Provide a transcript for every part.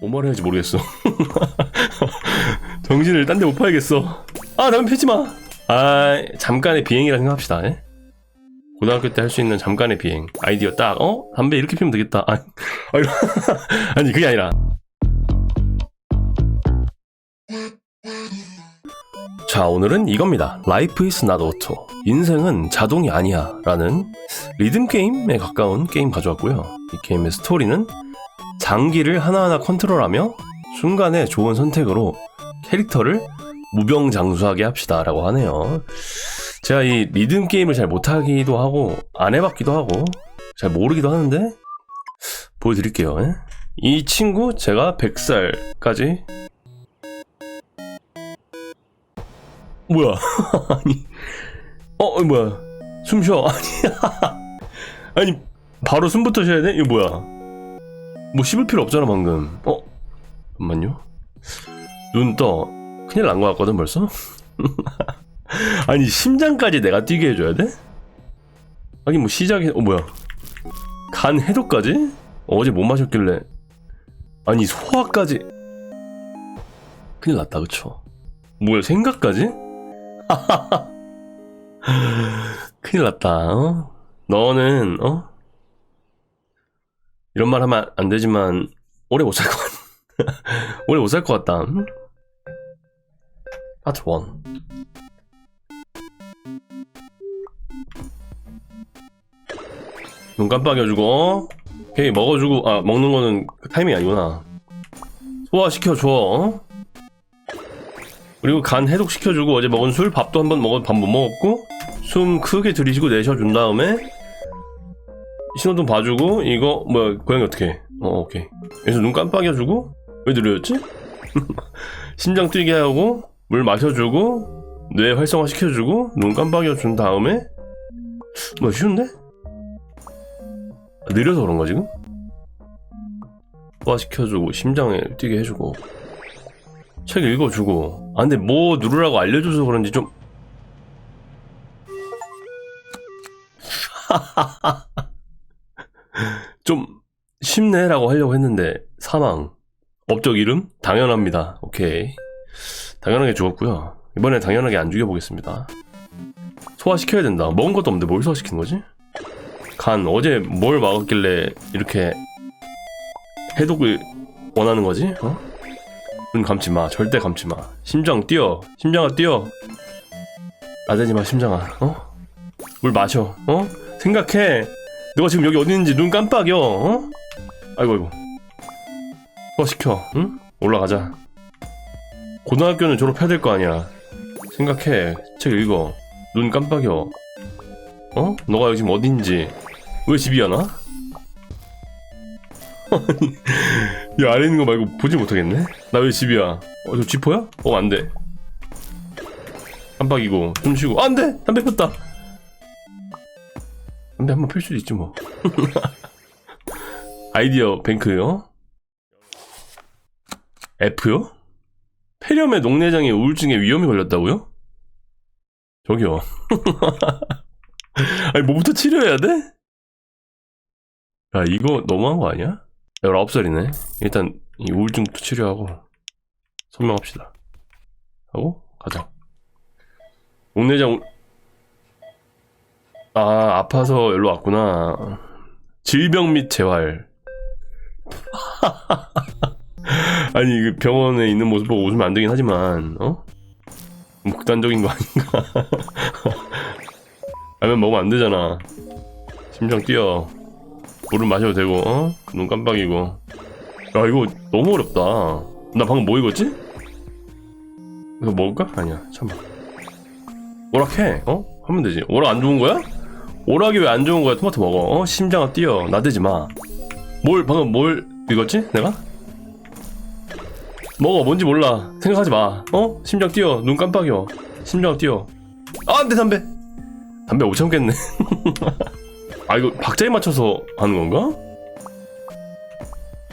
뭐 말해야 할지 모르겠어. 정신을 딴 데못 파야겠어. 아, 담배 피지 마. 아, 잠깐의 비행이라 생각합시다. 예? 고등학교 때 할 수 있는 잠깐의 비행. 아이디어 딱, 어? 담배 이렇게 피우면 되겠다. 아, 아니, 아니, 그게 아니라. 자, 오늘은 이겁니다. Life is not auto. 인생은 자동이 아니야. 라는 리듬 게임에 가까운 게임 가져왔고요. 이 게임의 스토리는 장기를 하나하나 컨트롤하며 순간에 좋은 선택으로 캐릭터를 무병장수하게 합시다. 라고 하네요. 제가 이 리듬 게임을 잘 못하기도 하고, 안 해봤기도 하고, 잘 모르기도 하는데, 보여드릴게요. 예? 이 친구, 제가 100살까지 뭐야? 아니, 어, 어, 뭐야? 숨 쉬어. 아니, 아니, 바로 숨부터 쉬어야 돼? 이거 뭐야? 뭐 씹을 필요 없잖아, 방금. 어? 잠깐만요. 눈 떠. 큰일 난거 같거든, 벌써? 아니, 심장까지 내가 뛰게 해줘야 돼? 하긴 뭐 시작에, 어, 뭐야? 간 해독까지? 어제 못 마셨길래. 아니, 소화까지. 큰일 났다, 그쵸? 뭐야, 생각까지? 큰일 났다, 어? 너는, 어? 이런 말 하면 안 되지만, 오래 못 살 것 같, 오래 못 살 것 같다. 응? 파트 1. 눈 깜빡여주고, 어? 오케이, 먹어주고, 아, 먹는 거는 그 타이밍이 아니구나. 소화시켜줘, 어? 그리고 간 해독시켜주고 어제 먹은 술 밥도 한번 먹어 밥 못 먹었고 숨 크게 들이쉬고 내쉬어준 다음에 신호등 봐주고 이거 뭐야 고양이 어떻게 해? 어 오케이 여기서 눈 깜빡여주고 왜 느려졌지? 심장 뛰게 하고 물 마셔주고 뇌 활성화 시켜주고 눈 깜빡여준 다음에 뭐 쉬운데? 아, 느려서 그런가 지금? 소화시켜주고 심장에 뛰게 해주고 책 읽어주고 아 근데 뭐 누르라고 알려줘서 그런지 좀 좀 쉽네라고 하려고 했는데 사망 업적 이름 당연합니다 오케이 당연하게 죽었고요 이번에 당연하게 안 죽여보겠습니다 소화시켜야 된다 먹은 것도 없는데 뭘 소화시키는 거지? 간 어제 뭘 먹었길래 이렇게 해독을 원하는 거지? 어? 눈 감지 마. 절대 감지 마. 심장 뛰어. 심장아 뛰어. 나대지 마, 심장아. 어? 물 마셔. 어? 생각해. 너가 지금 여기 어디 있는지 눈 깜빡여. 어? 아이고 아이고. 어 시켜. 응? 올라가자. 고등학교는 졸업해야 될 거 아니야. 생각해. 책 읽어. 눈 깜빡여. 어? 너가 지금 어딘지. 왜 집이야 나? 이 아래 있는 거 말고 보지 못하겠네? 나 왜 집이야? 어, 저 지포야? 어, 안 돼. 깜빡이고, 숨 쉬고. 아, 안 돼! 담배 폈다! 담배 한번 필 수도 있지, 뭐. 아이디어 뱅크요? F요? 폐렴의 녹내장에 우울증에 위험이 걸렸다고요? 저기요. 아니, 뭐부터 치료해야 돼? 야, 이거 너무한 거 아니야? 19살이네. 일단 이 우울증부터 치료하고 설명합시다. 하고 가자. 옥내장 우- 아 아파서 여기로 왔구나. 질병 및 재활. 아니 그 병원에 있는 모습 보고 웃으면 안 되긴 하지만 어? 뭐 극단적인 거 아닌가? 라면 먹으면 안 되잖아. 심장 뛰어. 물을 마셔도 되고 어? 눈 깜빡이고 야 이거 너무 어렵다 나 방금 뭐 읽었지? 이거 먹을까? 아니야 참아 오락해 어? 하면 되지 오락 안 좋은 거야? 오락이 왜 안 좋은 거야 토마토 먹어 어? 심장아 뛰어 나대지 마 뭘 방금 뭘 읽었지? 내가? 먹어 뭔지 몰라 생각하지 마 어? 심장 뛰어 눈 깜빡여 심장 뛰어 아 안돼 담배 담배 못 참겠네 아 이거 박자에 맞춰서 하는 건가?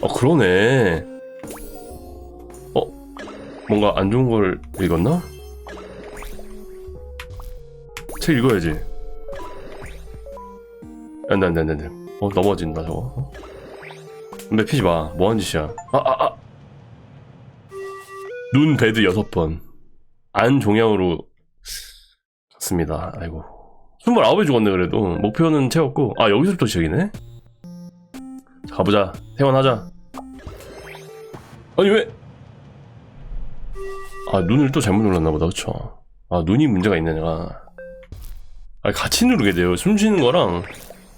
어 그러네 어? 뭔가 안 좋은 걸 읽었나? 책 읽어야지 안돼 안돼 안돼 어 넘어진다 저거 어? 담배 피지 마 뭐하는 짓이야 아아아 눈 베드 여섯 번. 안 종양으로 갔습니다. 아이고. 29에 죽었네, 그래도. 목표는 채웠고. 아, 여기서부터 시작이네? 자, 가보자. 퇴원하자. 아니, 왜? 아, 눈을 또 잘못 눌렀나 보다, 그쵸? 아, 눈이 문제가 있네, 내가. 아, 같이 누르게 돼요. 숨 쉬는 거랑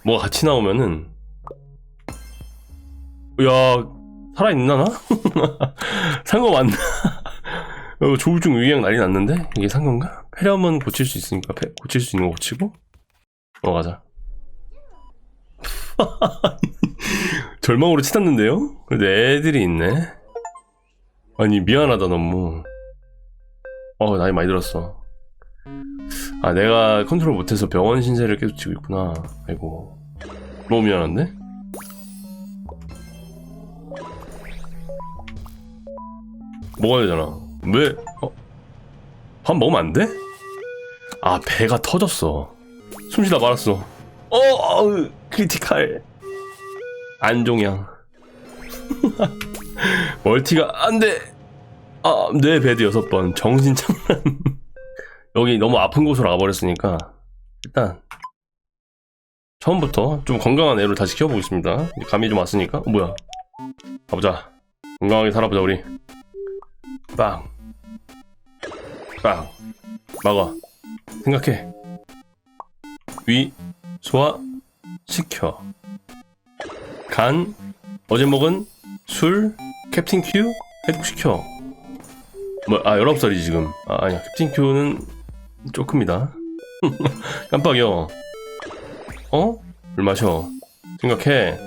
뭐가 같이 나오면은. 야, 살아있나, 나? 산거 맞나? 어, 조울증 위궤양 난리 났는데? 이게 산 건가? 폐렴은 고칠 수 있으니까 폐- 고칠 수 있는 거 고치고 어 가자 절망으로 치닫는데요? 그래도 애들이 있네 아니 미안하다 너무 어 나이 많이 들었어 아 내가 컨트롤 못해서 병원 신세를 계속 지고 있구나. 아이고. 너무 미안한데? 먹어야 되잖아. 왜? 어? 밥 먹으면 안 돼? 아 배가 터졌어. 숨쉬다 말았어. 어 어우, 크리티칼 안종양. 멀티가 안돼. 아뇌 배드 여섯 번 정신 장난 여기 너무 아픈 곳으로 가버렸으니까 일단 처음부터 좀 건강한 애로 다시 키워보겠습니다. 감이 좀 왔으니까. 어, 뭐야? 가보자. 건강하게 살아보자 우리. 빵. 빵. 막아 생각해. 위 소화 시켜 간 어제 먹은 술 캡틴 큐 회복시켜. 뭐 아 19살이지 지금. 아 아니야. 캡틴 큐는 조금이다. 깜빡이야 어? 물 마셔. 생각해.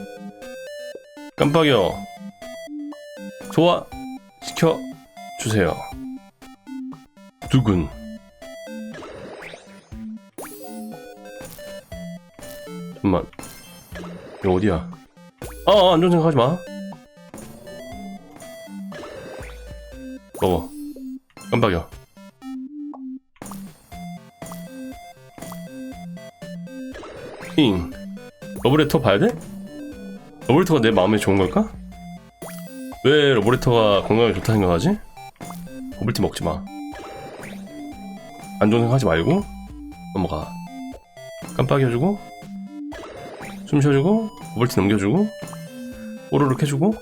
깜빡이야 소화 시켜 주세요. 두근. 잠깐만. 이거 어디야? 아 안전 생각하지 마. 먹어. 깜빡이야 잉 러브레터 봐야 돼? 러브레터가 내 마음에 좋은 걸까? 왜 러브레터가 건강에 좋다 생각하지? 버블티 먹지 마. 안 좋은 생각하지 말고 넘어가. 깜빡이 해주고 숨 쉬어주고 버블티 넘겨주고 오르륵 해주고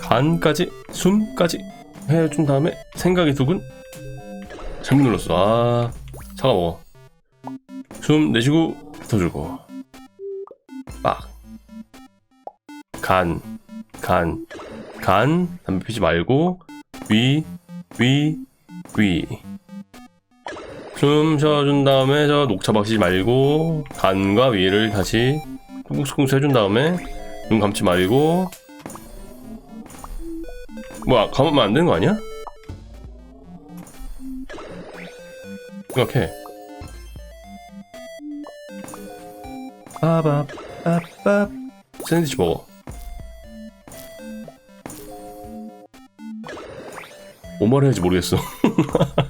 간까지 숨까지 해준 다음에 생각이 두근 잘못 눌렀어. 아 차가 먹어. 숨 내쉬고 뱉어주고. 빡. 간, 간, 간. 담배 피지 말고. 위, 위, 위. 숨 쉬어준 다음에 저 녹차 마시지 말고 간과 위를 다시 꾹꾹 해준 다음에 눈 감지 말고. 뭐야 감으면 안 되는 거 아니야? 생각해 빠밥 빠밥 샌드위치 먹어 뭐 말 해야지 모르겠어.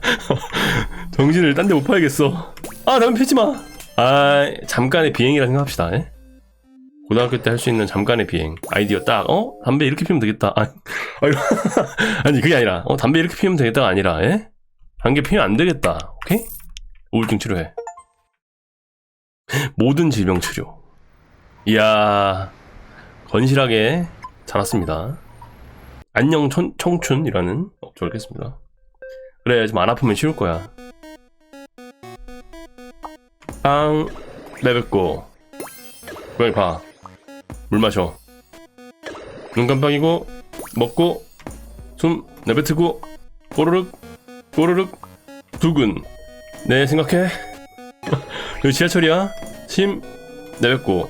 정신을 딴 데못 파야겠어. 아, 담배 피지 마. 아, 잠깐의 비행이라 생각합시다. 예? 고등학교 때 할 수 있는 잠깐의 비행. 아이디어 딱, 어? 담배 이렇게 피우면 되겠다. 아, 아니, 그게 아니라, 어, 담배 이렇게 피우면 되겠다가 아니라, 예? 담배 피우면 안 되겠다. 오케이? 우울증 치료해. 모든 질병 치료. 이야, 건실하게 자랐습니다. 안녕 청, 청춘이라는 업적을 깼습니다. 그래 좀 안 아프면 쉬울 거야. 빵 내뱉고 고양이 봐. 물 마셔. 눈 깜빡이고 먹고 숨 내뱉고 꼬르륵 꼬르륵 두근 네 생각해. 여기 지하철이야. 심 내뱉고.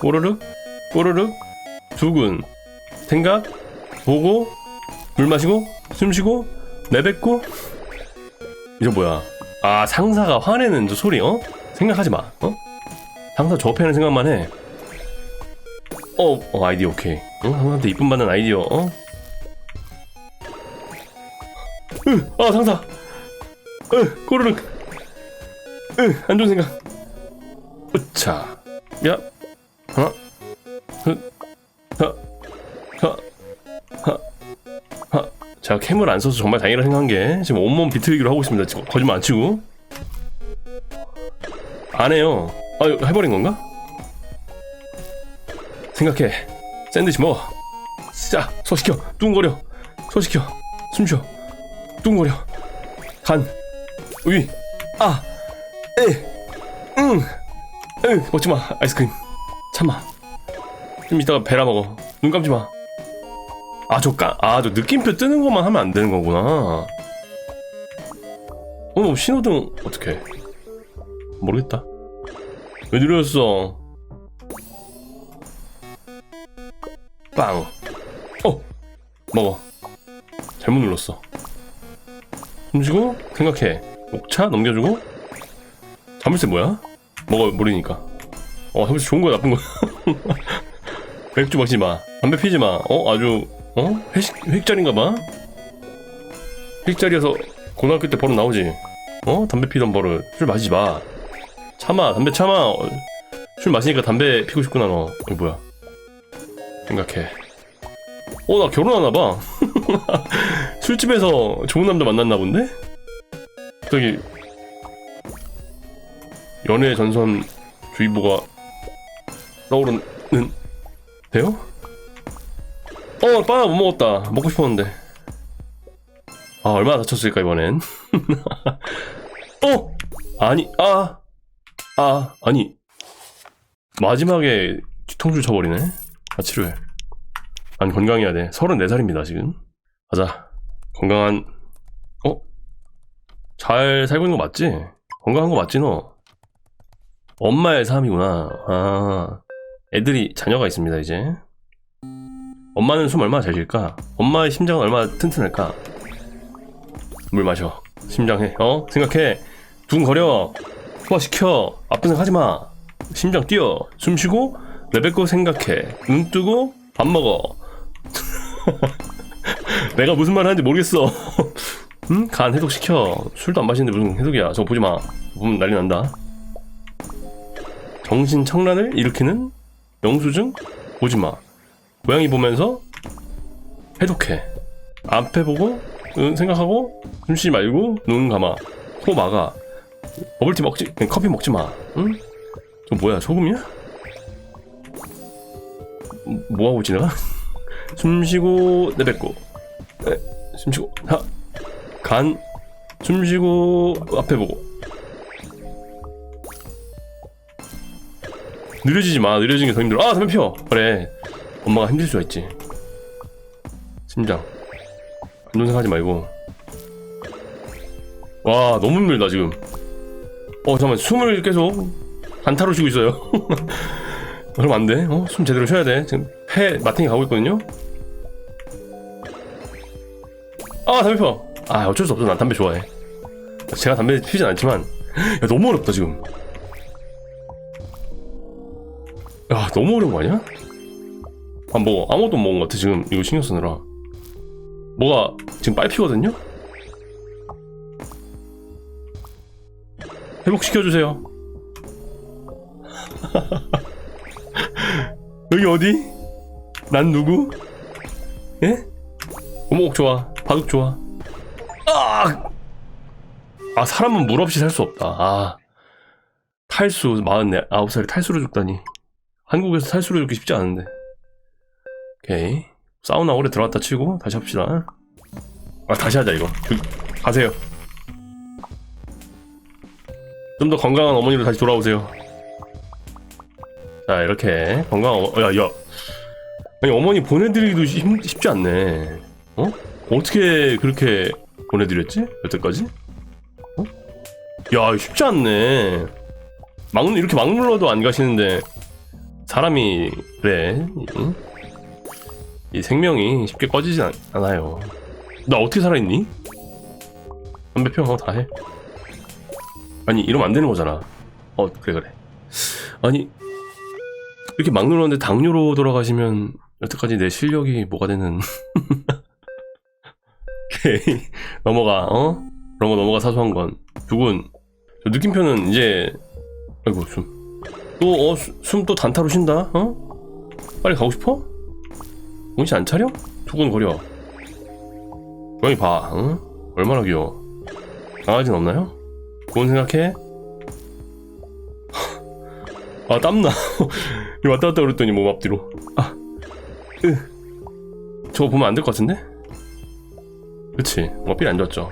꼬르륵 꼬르륵 두근. 생각 보고 물 마시고 숨 쉬고 내뱉고. 이거 뭐야? 아 상사가 화내는 저 소리 어? 생각하지 마 어? 상사 저 패는 생각만 해. 어, 어 아이디어 오케이. 응? 상사한테 이쁨 받는 아이디어 어? 으, 아 상사! 으, 꼬르륵 으, 안 좋은 생각 으차 야 하나 둘 하, 하, 하, 하. 제가 캠을 안 써서 정말 다행이라 생각한 게 지금 온몸 비틀기로 하고 있습니다. 지금 거짓말 안 치고 안 해요. 아 해버린 건가? 생각해. 샌드위치 먹어. 자, 소 시켜. 뚱거려. 소 시켜. 숨 쉬어. 뚱거려. 간. 위. 아. 에. 응. 응. 먹지 마. 아이스크림. 참아. 좀 이따가 베라 먹어. 눈 감지 마. 아, 저 까, 아, 저 느낌표 뜨는 것만 하면 안 되는 거구나. 어, 신호등, 어떻게. 모르겠다. 왜 느렸어? 빵. 어! 먹어. 잘못 눌렀어. 숨 쉬고, 생각해. 녹차 넘겨주고. 자물쇠 뭐야? 먹어, 모르니까. 어, 자물쇠 좋은 거야, 나쁜 거야? 맥주 마시지 마. 담배 피지 마. 어, 아주, 어? 회식, 회식자리인가 봐? 회식자리에서 고등학교 때 버릇 나오지? 어? 담배 피던 버릇. 술 마시지 마. 참아, 담배 참아. 어, 술 마시니까 담배 피고 싶구나, 너. 이거 뭐야. 생각해. 어, 나 결혼하나 봐. 술집에서 좋은 남자 만났나 본데? 갑자기 연애 전선 주의보가 떠오르는 돼요? 어, 바나나 못 먹었다. 먹고 싶었는데. 아, 얼마나 다쳤을까, 이번엔. 어! 아니, 아! 아, 아니. 마지막에 뒤통수 쳐버리네. 아, 치료해. 아니, 건강해야 돼. 34살입니다, 지금. 가자. 건강한, 어? 잘 살고 있는 거 맞지? 건강한 거 맞지, 너? 엄마의 삶이구나. 아, 애들이, 자녀가 있습니다, 이제. 엄마는 숨 얼마나 잘 쉴까? 엄마의 심장은 얼마나 튼튼할까? 물 마셔. 심장해. 어? 생각해. 두근거려. 소화시켜. 아픈 생각 하지 마. 심장 뛰어. 숨 쉬고, 내뱉고 생각해. 눈 뜨고, 밥 먹어. 내가 무슨 말 하는지 모르겠어. 응? 간 해독시켜. 술도 안 마시는데 무슨 해독이야. 저거 보지 마. 보면 난리 난다. 정신 청란을 일으키는 영수증? 보지 마. 고양이 보면서 해독해. 앞에 보고 응, 생각하고 숨 쉬지 말고 눈 감아. 코 막아. 버블티 먹지 커피 먹지 마. 응? 저 뭐야 소금이야? 뭐 하고 지나가? 숨 쉬고 내뱉고. 에, 숨 쉬고 하. 간. 숨 쉬고 앞에 보고. 느려지지 마. 느려지는 게 더 힘들어. 아 담배 피워. 그래. 엄마가 힘들 수가 있지. 심장. 안 좋은 생각하지 말고. 와, 너무 힘들다, 지금. 어, 잠깐만, 숨을 계속 단타로 쉬고 있어요. 그럼 안 돼. 어, 숨 제대로 쉬어야 돼. 지금 폐 마탱이 가고 있거든요. 아, 담배 펴. 아, 어쩔 수 없어. 난 담배 좋아해. 제가 담배 피진 않지만, 야, 너무 어렵다, 지금. 너무 어려운 거 아니야? 안 먹어. 아무것도 못 먹은 것 같아, 지금. 이거 신경 쓰느라. 뭐가 지금 빨리 피거든요? 회복시켜주세요. 여기 어디? 난 누구? 예? 오목 좋아. 바둑 좋아. 아! 아, 사람은 물 없이 살 수 없다. 아. 탈수, 49살에 탈수로 죽다니. 한국에서 탈수로 죽기 쉽지 않은데. 오케이. 사우나 오래 들어갔다 치고 다시 합시다. 아 다시 하자 이거. 그, 가세요. 좀 더 건강한 어머니로 다시 돌아오세요. 자 이렇게 건강한 어, 야 야. 아니 어머니 보내드리기도 힘, 쉽지 않네. 어? 어떻게 그렇게 보내드렸지? 여태까지? 어? 야 쉽지 않네. 막 이렇게 막 눌러도 안 가시는데 사람이 그래. 응? 이 생명이 쉽게 꺼지진 않, 않아요. 나 어떻게 살아있니? 담배 피워 어, 다 해. 아니 이러면 안 되는 거잖아. 어 그래 그래. 아니 이렇게 막 눌렀는데 당뇨로 돌아가시면 여태까지 내 실력이 뭐가 되는? 오케이 넘어가 어? 그런 거 넘어가 사소한 건 두군 저 느낌표는 이제 아이고 숨 또어숨 또 단타로 쉰다 어? 빨리 가고 싶어? 정신 안 차려? 두근거려. 고양이 봐, 응? 얼마나 귀여워. 강아지는 없나요? 뭔 생각해? 아, 땀나. 왔다 갔다 그랬더니 몸 앞뒤로. 아, 으. 저거 보면 안 될 것 같은데? 그치. 어, 삘안 좋았죠.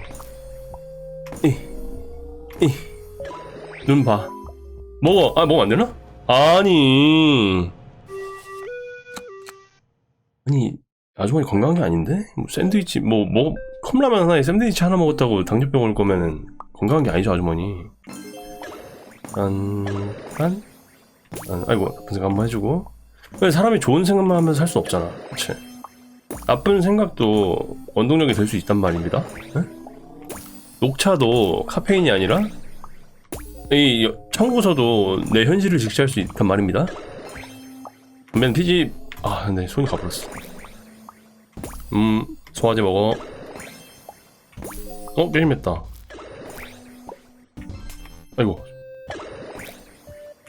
이, 이. 눈 봐. 먹어. 아, 먹으면 안 되나? 아니. 아니, 아주머니 건강한 게 아닌데? 뭐 샌드위치, 뭐, 뭐, 컵라면 하나에 샌드위치 하나 먹었다고 당뇨병 올 거면은 건강한 게 아니죠, 아주머니. 한, 한? 한 아이고, 나쁜 생각 한번 해주고. 왜 사람이 좋은 생각만 하면서 살 수 없잖아. 그치? 나쁜 생각도 원동력이 될 수 있단 말입니다. 응? 녹차도 카페인이 아니라 이 청구서도 내 현실을 직시할 수 있단 말입니다. 반면 피지 아 근데 손이 가버렸어. 음 소화제 먹어. 어 게임 했다. 아이고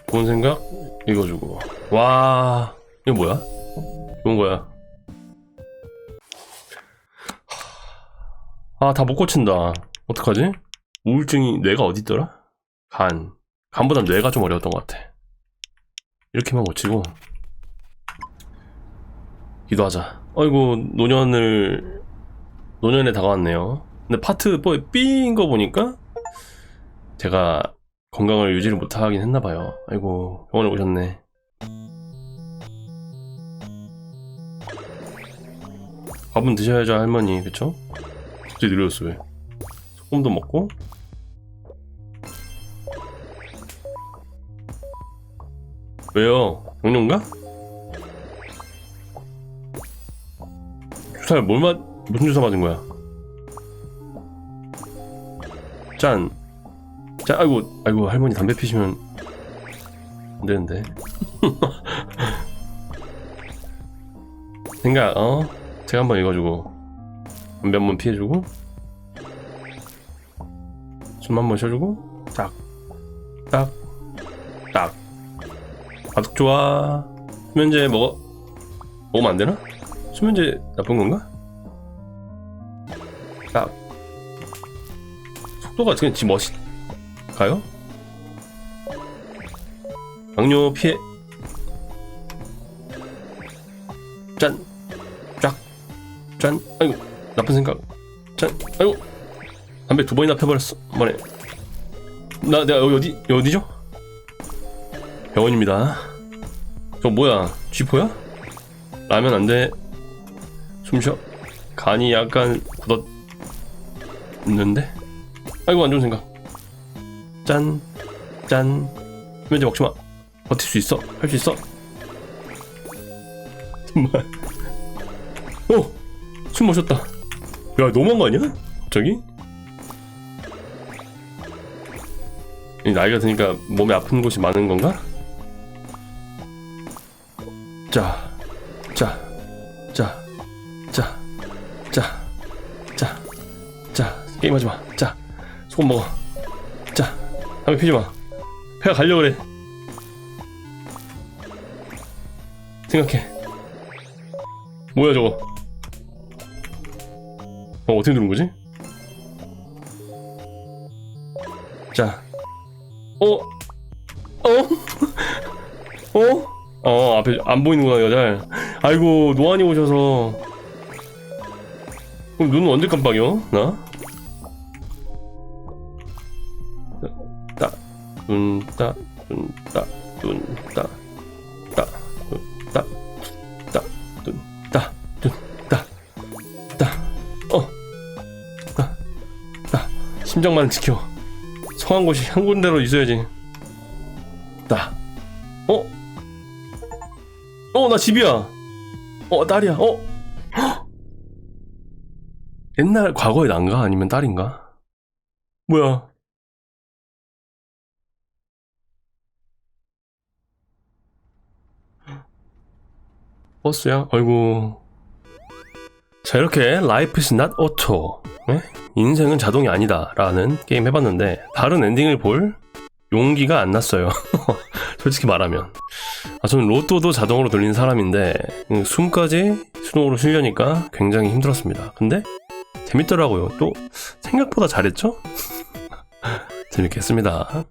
좋은 생각 읽어주고 와 이거 뭐야? 좋은 거야. 아 다 못 고친다. 어떡하지? 우울증이 뇌가 어디 있더라? 간. 간보다 뇌가 좀 어려웠던 것 같아. 이렇게만 고치고 기도하자. 어이구 노년을 노년에 다가왔네요. 근데 파트 뭐 B인 거 보니까 제가 건강을 유지를 못하긴 했나봐요. 아이고 병원에 오셨네. 밥은 드셔야죠 할머니 그쵸? 갑자기 느려졌어 왜? 소금도 먹고 왜요? 당뇨인가? 주사를 뭘 맞... 무슨 주사 맞은 거야? 짠! 짠! 아이고 아이고 할머니 담배 피시면 안 되는데 생각 어? 제가 한번 읽어주고 담배 한번 피해주고 숨 한번 쉬어주고 딱 딱, 딱. 바둑 좋아. 수면제 먹어. 먹으면 안 되나? 수면제 나쁜 건가? 딱. 속도가 그냥 지 멋있가요? 당뇨 피해. 짠. 쫙. 짠. 아이고. 나쁜 생각. 짠. 아이고. 담배 두 번이나 펴버렸어. 한 번에. 나, 내가 여기 어디, 여기 어디죠? 병원입니다. 저 뭐야? 쥐포야? 라면 안 돼. 숨 쉬어. 간이 약간 굳었는데? 아이고, 안 좋은 생각. 짠, 짠. 수면제 먹지 마. 버틸 수 있어. 할 수 있어. 정말. 어! 숨 마셨다. 야, 너무한 거 아니야? 갑자기? 이 나이가 드니까 몸에 아픈 곳이 많은 건가? 자, 자, 자, 자, 자, 자, 자, 게임하지 마. 자, 소금 먹어. 자, 담배 피지 마. 폐가 가려 그래. 생각해. 뭐야 저거? 어 어떻게 누른 거지? 자, 어, 어, 어? 어 앞에 안 보이는구나 여자. 아이고 노안이 오셔서. 그럼 눈은 언제 깜빡여? 나? 따, 눈, 따, 눈, 따, 눈, 따, 따, 눈, 따, 따, 눈, 따, 눈, 따, 따, 어, 따, 따, 심장만 지켜. 성한 곳이 한 군데로 있어야지. 따, 어? 어, 나 집이야. 어, 딸이야. 어? 헉! 옛날 과거의 난가? 아니면 딸인가? 뭐야? 버스야? 아이고. 자, 이렇게 Life is not auto. 네? 인생은 자동이 아니다. 라는 게임 해봤는데, 다른 엔딩을 볼 용기가 안 났어요. 솔직히 말하면. 아, 저는 로또도 자동으로 돌리는 사람인데, 음, 숨까지 수동으로 쉬려니까 굉장히 힘들었습니다. 근데, 재밌더라고요. 또 생각보다 잘했죠? 재밌겠습니다.